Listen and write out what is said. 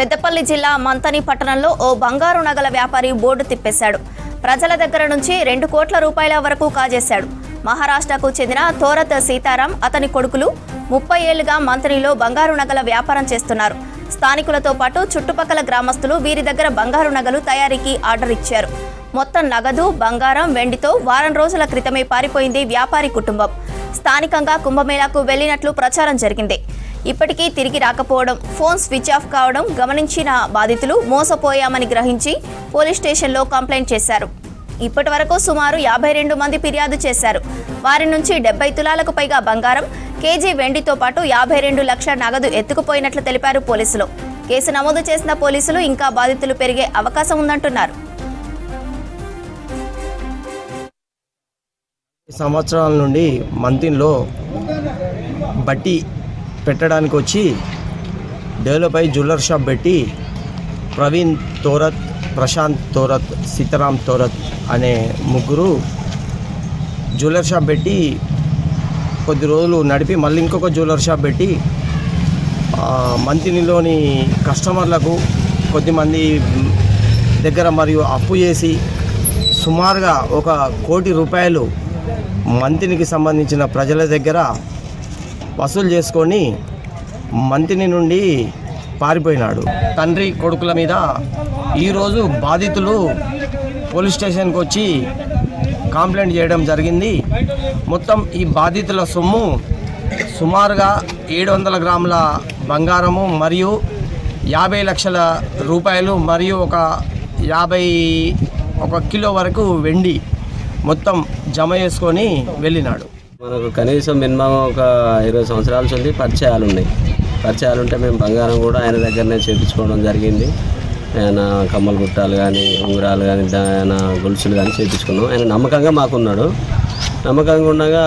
పెద్దపల్లి జిల్లా మంతని పట్టణంలో ఓ బంగారు నగల వ్యాపారి బోర్డు తిప్పేశాడు. ప్రజల దగ్గర నుంచి రెండు కోట్ల రూపాయల వరకు కాజేశాడు. మహారాష్ట్రకు చెందిన తోరత్ సీతారాం అతని కొడుకులు ముప్పై ఏళ్ళుగా మంతనిలో బంగారు నగల వ్యాపారం చేస్తున్నారు. స్థానికులతో పాటు చుట్టుపక్కల గ్రామస్తులు వీరి దగ్గర బంగారు నగలు తయారీకి ఆర్డర్ ఇచ్చారు. మొత్తం నగదు బంగారం వెండితో వారం రోజుల క్రితమే పారిపోయింది వ్యాపారి కుటుంబం. స్థానికంగా కుంభమేళాకు వెళ్ళినట్లు ప్రచారం జరిగింది. ఇప్పటికీ తిరిగి రాకపోవడం ఫోన్ స్విచ్ ఆఫ్ కావడం గమనించిన బాధితులు మోసపోయామని గ్రహించి పోలీస్ స్టేషన్లో కంప్లైంట్ చేశారు. ఇప్పటి వరకు సుమారు యాభై రెండు మంది ఫిర్యాదు చేశారు. వారి నుంచి డెబ్బై తులాలకు పైగా బంగారం కేజీ వెండితో పాటు యాభై రెండు లక్షల నగదు ఎత్తుకుపోయినట్లు తెలిపారు పోలీసులు. కేసు నమోదు చేసిన పోలీసులు ఇంకా బాధితులు పెరిగే అవకాశం ఉందంటున్నారు. సంవత్సరాల నుండి మంతిన్లో బట్టి పెట్టడానికి వచ్చి డెవలప్ అయి జ్యువెలర్ షాప్ పెట్టి ప్రవీణ్ తోరత్ ప్రశాంత్ తోరత్ సీతారాం తోరత్ అనే ముగ్గురు జ్యువెలర్ షాప్ పెట్టి కొద్ది రోజులు నడిపి మళ్ళీ ఇంకొక జ్యువెలర్ షాప్ పెట్టి మంతినిలోని కస్టమర్లకు కొద్దిమంది దగ్గర మరియు అప్పు చేసి సుమారుగా ఒక కోటి రూపాయలు మంతినికి సంబంధించిన ప్రజల దగ్గర వసూలు చేసుకొని మంత్రిని నుండి పారిపోయినాడు. తండ్రి కొడుకుల మీద ఈరోజు బాధితులు పోలీస్ స్టేషన్కి వచ్చి కంప్లైంట్ చేయడం జరిగింది. మొత్తం ఈ బాధితుల సొమ్ము సుమారుగా ఏడు వందల గ్రాముల బంగారము మరియు యాభై లక్షల రూపాయలు మరియు ఒక యాభై ఒక కిలో వరకు వెండి మొత్తం జమ చేసుకొని వెళ్ళినాడు. మనకు కనీసం మినిమం ఒక ఇరవై సంవత్సరాల నుంచి పరిచయాలు ఉన్నాయి. పరిచయాలు ఉంటే మేము బంగారం కూడా ఆయన దగ్గరనే చేయించుకోవడం జరిగింది. ఆయన కమ్మల గుట్టాలు కానీ ఉంగరాలు కానీ ఆయన గొలుసులు కానీ చేయించుకున్నాం ఆయన నమ్మకంగా మాకున్నాడు. నమ్మకంగా ఉండగా